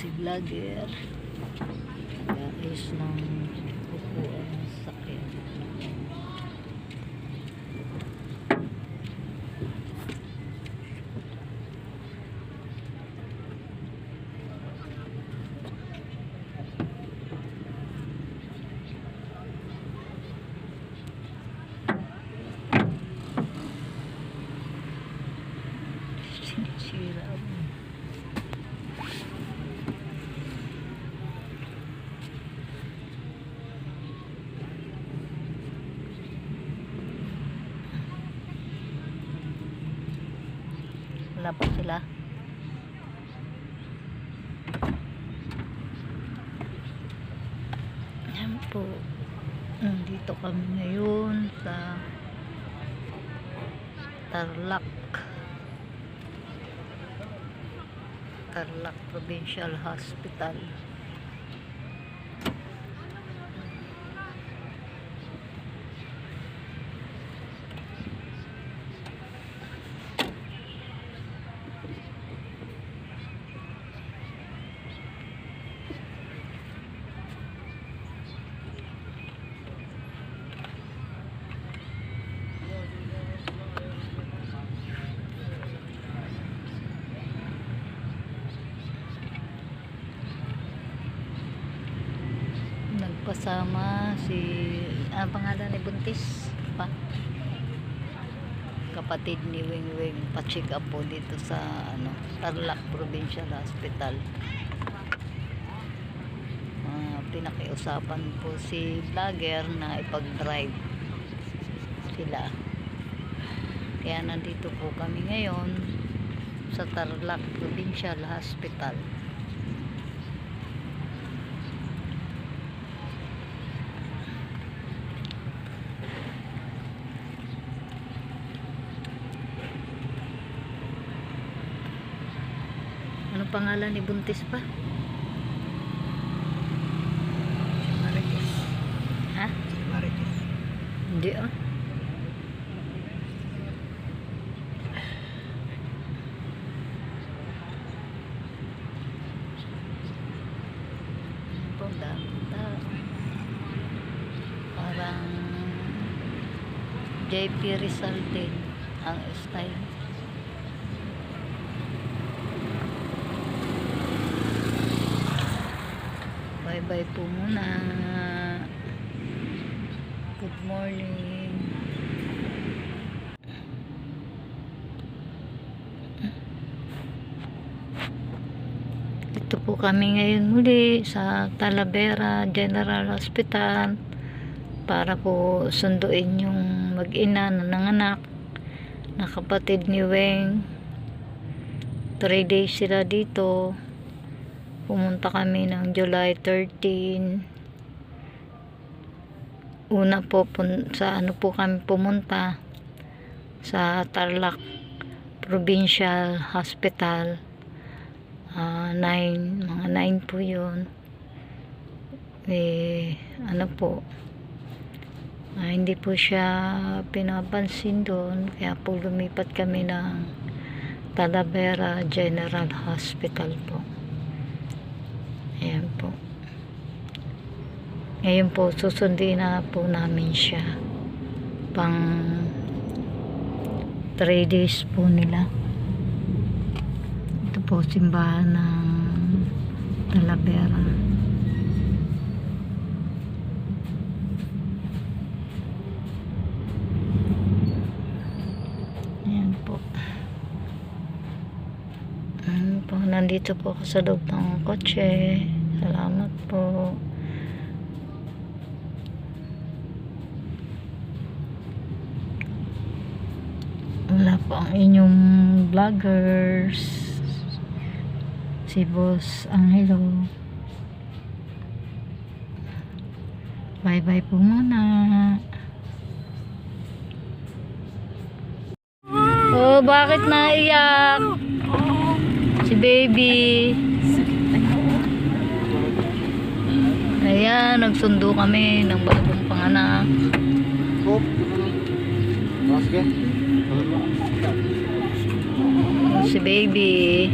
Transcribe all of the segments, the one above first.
si vlogger. Nag-ayos ng upuan ng sakyan. Sinisira mo. Wala pa sila. Yan po. Nandito kami ngayon sa Tarlac. Tarlac Provincial Hospital. Nagpasama si ang pangalan ni Buntis pa. Kapatid ni Wing Wing pa-check up po dito sa ano Tarlac Provincial Hospital. Ah, pinakiusapan po si vlogger na ipag-drive sila. Kaya nandito po kami ngayon sa Tarlac Provincial Hospital pangalan ni Buntis pa? Marites. Ha? Marites. Hindi ah. Tao. Parang JP Rizal din ang style. Bye po muna. Good morning. Ito po kami ngayon muli sa Talavera General Hospital para po sunduin yung mag-ina na nanganak na kapatid ni Weng. 3 days sila dito. Pumunta kami ng July 13. Una po pun- sa ano po kami pumunta sa Tarlac Provincial Hospital. Ah, nine, mga 9 po yun. Eh, ano po, ah, hindi po siya pinapansin doon. Kaya po lumipat kami ng Talavera General Hospital po. Ayan po. Ngayon po, susundin na po namin siya. Pang 3 days po nila. Ito po, simbahan ng Talavera. Ayan po. Ayan po, nandito po ako sa loob ng kotse. Salamat po. Po ang inyong vloggers. Si Boss Angelo. Bye-bye po muna. Oh, bakit naiyak? Si baby. Ayan, nagsundo kami ng bagong panganak. Kop. Basket. Si baby.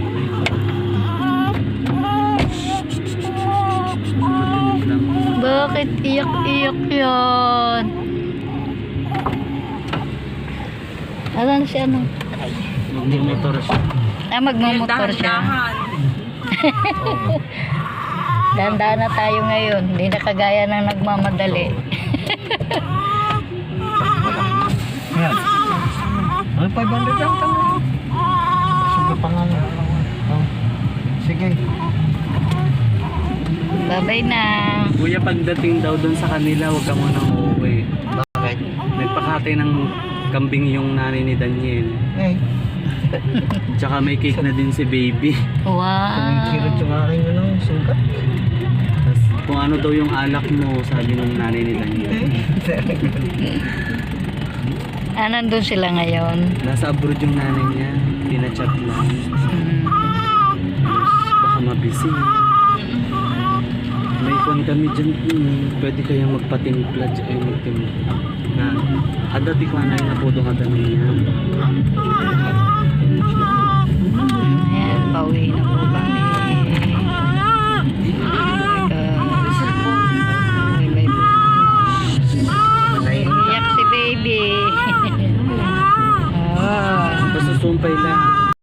Bakit iyak-iyak yun? Alam si ano? Magmumotor siya. Ah, magmumotor siya. Dandaan na tayo ngayon. Hindi na kagaya ng nagmamadali. Yeah. Ano, 500 lang kami. Sige pa nga lang. Oh. Sige. Babay na. Kuya, pagdating daw doon sa kanila, huwag ka munang uuwi. Bakit? Nagpakatay ng kambing yung nanay ni Daniel. Eh, Tsaka may cake na din si baby. kumikirot Wow. yung aking ano, sugat. Tapos kung ano daw yung alak mo, sabi ng nanay ni Daniel. Ah, nandun sila ngayon. Nasa abroad yung nanay niya. Pinachat lang. Hmm. Baka mabisi. May phone kami dyan. Hmm, pwede kayang magpatimpla dyan. Ay, magtimpla. Na, ada di ko na yung napudo ka daw niya. Ayan, pauwi na po kami.